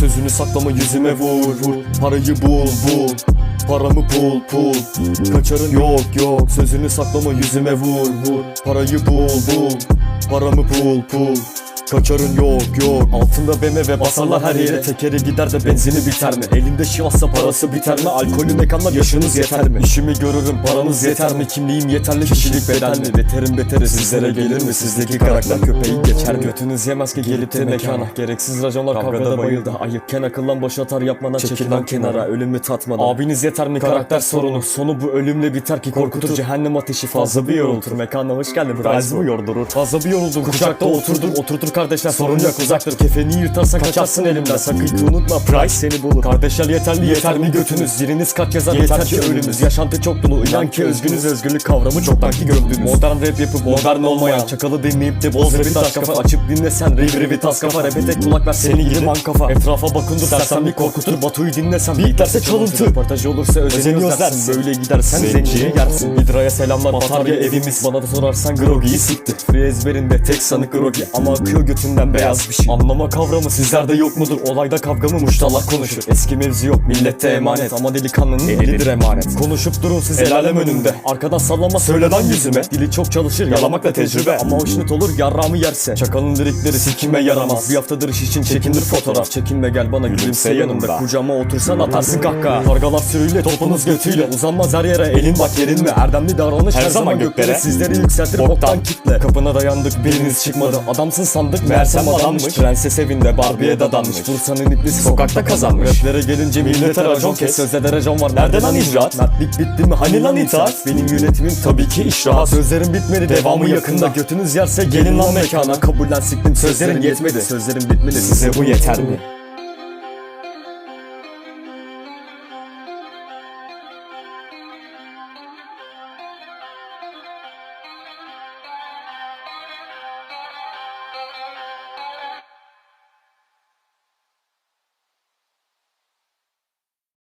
Sözünü saklama yüzüme vur vur. Parayı bul bul. Paramı pul pul Kaçarın yok yok. Sözünü saklama yüzüme vur vur. Parayı bul bul. Paramı pul pul Kaçarın yok yok. Altında BMW basarlar her yere Tekeri gider de benzini biter mi? Elinde şivassa parası biter mi? Alkolü mekanlar yaşınız yeter mi? İşimi görürüm paranız yeter mi? Kimliğim yeterli kişilik bedenli Beterin beteri sizlere gelir mi? Sizdeki karakter köpeği geçer mi? Götünüz yemez ki gelip de mekana. Gereksiz raconlar kavgada bayıldı. Ayıpken akıllan boş atar yapmadan çekil lan kenara. Ölümü tatmadan. Abiniz yeter mi? Karakter sorunu? Sonu bu. Ölümle biter ki korkutur. Cehennem ateşi fazla bir yorultur. Mekana hoş geldin. Prize mı yordurur? Fazla bir yoruldun kucakta oturdun Oturtur kardeşler sorun yok uzaktır. Kefeni yırtarsan kaçarsın elimden. Sakın ki unutma Price seni bulur Kardeşler yeterli. Yeter mi götünüz. Ziriniz kaç yazar yeter ki ölümüz Yaşantı çok dolu. İnan ki özgünüz Özgürlük kavramı çoktan ki gömdünüz. Modern rap yapıp modern olmayan. Çakalı dinleyip de boz rapi taş kafa Açıp dinlesen. Riv rivi tas kafa Rap'e tek kulak ver seni gibi man kafa. Etrafa bakın dur dersen bir korkutur. Batu'yu dinlesen. Beatlerse çalıntı. Röportajı olursa özeni özlersin Böyle gidersen zenciye yersin. Hidra'ya selamlar. Batarya evimiz. Bana da sorarsan Grogi'yi sikti Free ezberinde tek sanık Grogi. Ama akıyor götünden beyaz bir şey. Anlama kavramı sizlerde yok mudur? Olayda kavga mı muştalak konuşur? Eski mevzu yok millette emanet. Ama delikanlının elidir emanet. Konuşup durun siz el alem önünde. Arkadan sallama söyle lan yüzüme. Dili çok çalışır yalamakla tecrübe. Ama hoşnut olur yarrağımı yerse. Çakalın lirikleri sikime yaramaz. Bir haftadır iş için çekindir fotoğraf. Çekinme gel bana gülümse yanımda. Kucağıma otursan atarsın kahkaha. Kargalar sürüyle topunuz götüyle. Uzanmaz her yere elin bak yerin mi? Erdemli davranış her, zaman göklere. Sizleri yükseltir boktan kitle. Kapına dayandık biriniz çıkmadı. Adamsın sandık meğersem adammış Prenses evinde Barbie'ye dadanmış. Bursa'nın iblisi sokakta kazanmış. Raplere gelince millete racon kes. Sözde de racon var. Nerede lan icraat? Mertlik bitti mi? Hani lan itaat Benim yönetimim tabii ki işrahat Sözlerim bitmedi devamı yakında. Götünüz yerse gelin lan mekana. Kabullen siktim sözlerin yetmedi. Sözlerim bitmedi. Size bu yeter mi?